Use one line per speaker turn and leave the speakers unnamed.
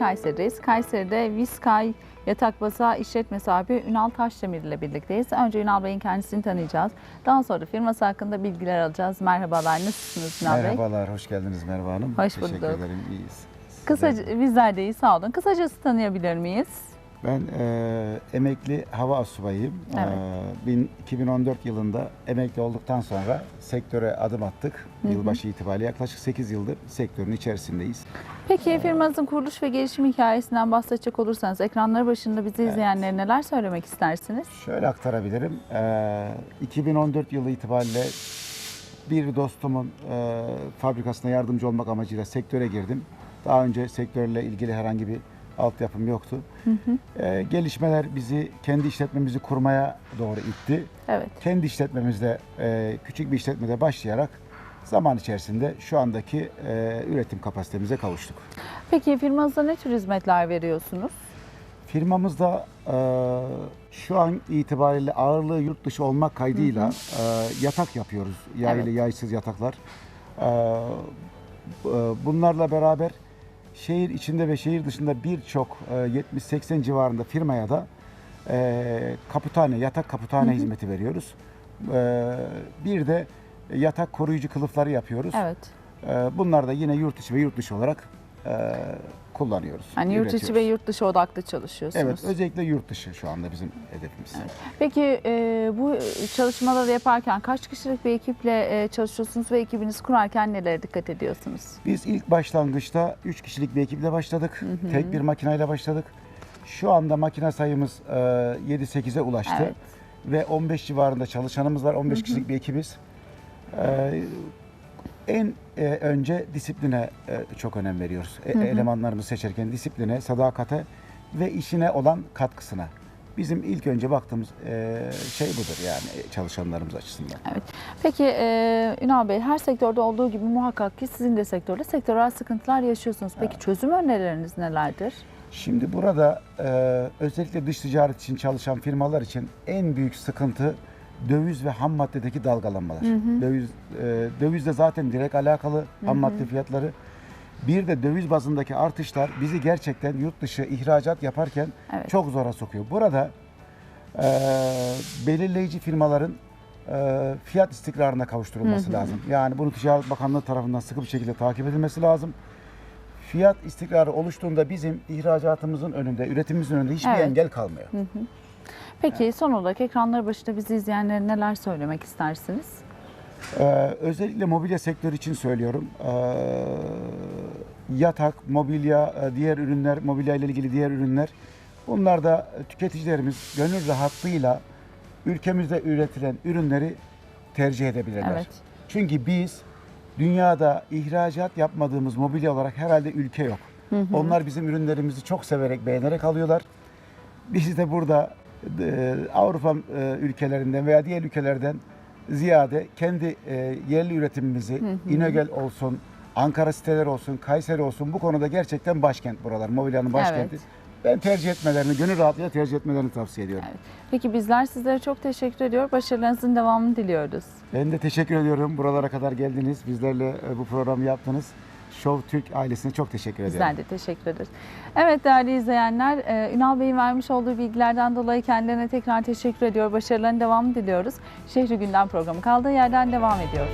Kayseri'deyiz. Kayseri'de Viskay Yatak Basağı İşletme sahibi Ünal Taşdemir ile birlikteyiz. Önce Ünal Bey'in kendisini tanıyacağız. Daha sonra firması hakkında bilgiler alacağız. Merhabalar, nasılsınız Ünal Bey?
Merhabalar, hoş geldiniz Merve Hanım.
Hoş
Teşekkür
bulduk.
ederim, iyiyiz.
Kısaca, bizler de iyi, sağ olun. Kısacası tanıyabilir miyiz?
Ben e, emekli hava asubayıyım.
Evet.
E, bin- 2014 yılında emekli olduktan sonra sektöre adım attık. Yılbaşı itibariyle yaklaşık 8 yıldır sektörün içerisindeyiz.
Peki firmanızın kuruluş ve gelişim hikayesinden bahsedecek olursanız ekranları başında bizi izleyenlere neler söylemek istersiniz?
Şöyle aktarabilirim. E, 2014 yılı itibariyle bir dostumun e, fabrikasına yardımcı olmak amacıyla sektöre girdim. Daha önce sektörle ilgili herhangi bir altyapım yoktu. E, gelişmeler bizi kendi işletmemizi kurmaya doğru itti.
Evet.
Kendi işletmemizde e, küçük bir işletmede başlayarak zaman içerisinde şu andaki e, üretim kapasitemize kavuştuk.
Peki firmanızda ne tür hizmetler veriyorsunuz?
Firmamızda e, şu an itibariyle ağırlığı yurt dışı olmak kaydıyla e, yatak yapıyoruz. Yaylı
Evet.
yaysız yataklar. E, e, bunlarla beraber şehir içinde ve şehir dışında birçok e, 70-80 civarında firmaya da e, kaputane, yatak kaputane hizmeti veriyoruz. E, bir de yatak koruyucu kılıfları yapıyoruz.
Evet.
E, bunlar da yine yurt içi ve yurt dışı olarak e, kullanıyoruz.
Yani yurt içi ve yurt dışı odaklı çalışıyorsunuz.
Evet, özellikle yurt dışı şu anda bizim hedefimiz.
Peki e, bu çalışmaları yaparken kaç kişilik bir ekiple e, çalışıyorsunuz ve ekibinizi kurarken nelere dikkat ediyorsunuz?
Biz ilk başlangıçta 3 kişilik bir ekiple başladık. Tek bir makineyle başladık. Şu anda makine sayımız e, 7-8'e ulaştı.
Evet.
Ve 15 civarında çalışanımız var. 15 kişilik bir ekibiz. E, en e, önce disipline e, çok önem veriyoruz. E, elemanlarımızı seçerken disipline, sadakate ve işine olan katkısına. Bizim ilk önce baktığımız e, şey budur yani e, çalışanlarımız açısından.
Evet. Peki e, Ünal Bey her sektörde olduğu gibi muhakkak ki sizin de sektörde sektörel sıkıntılar yaşıyorsunuz. Peki çözüm önerileriniz nelerdir?
Şimdi burada e, özellikle dış ticaret için çalışan firmalar için en büyük sıkıntı döviz ve ham maddedeki dalgalanmalar. Döviz e, dövizle zaten direkt alakalı ham madde fiyatları. Bir de döviz bazındaki artışlar bizi gerçekten yurt dışı ihracat yaparken
Evet.
çok zora sokuyor. Burada e, belirleyici firmaların e, fiyat istikrarına kavuşturulması lazım. Yani bunu Ticaret Bakanlığı tarafından sıkı bir şekilde takip edilmesi lazım. Fiyat istikrarı oluştuğunda bizim ihracatımızın önünde, üretimimizin önünde hiçbir
Evet.
engel kalmıyor.
Peki son olarak ekranları başında bizi izleyenlere neler söylemek istersiniz?
Ee, özellikle mobilya sektörü için söylüyorum. Ee, yatak, mobilya, e, diğer ürünler, mobilya ile ilgili diğer ürünler. Bunlar da tüketicilerimiz gönül rahatlığıyla ülkemizde üretilen ürünleri tercih edebilirler.
Evet.
Çünkü biz dünyada ihracat yapmadığımız mobilya olarak herhalde ülke yok. Onlar bizim ürünlerimizi çok severek, beğenerek alıyorlar. Biz de burada Avrupa e, ülkelerinden veya diğer ülkelerden ziyade kendi e, yerli üretimimizi İnegöl olsun, Ankara siteler olsun, Kayseri olsun bu konuda gerçekten başkent buralar. Mobilyanın başkenti.
Evet.
Ben tercih etmelerini, gönül rahatlığıyla tercih etmelerini tavsiye ediyorum.
Evet. Peki bizler sizlere çok teşekkür ediyor. Başarılarınızın devamını diliyoruz.
Ben de teşekkür ediyorum. Buralara kadar geldiniz. Bizlerle e, bu programı yaptınız. Show Türk ailesine çok teşekkür ediyorum.
Bizler de teşekkür ederiz. Evet değerli izleyenler, e, Ünal Bey'in vermiş olduğu bilgilerden dolayı kendilerine tekrar teşekkür ediyor. Başarılarının devamını diliyoruz. Şehri Gündem programı kaldığı yerden devam ediyor.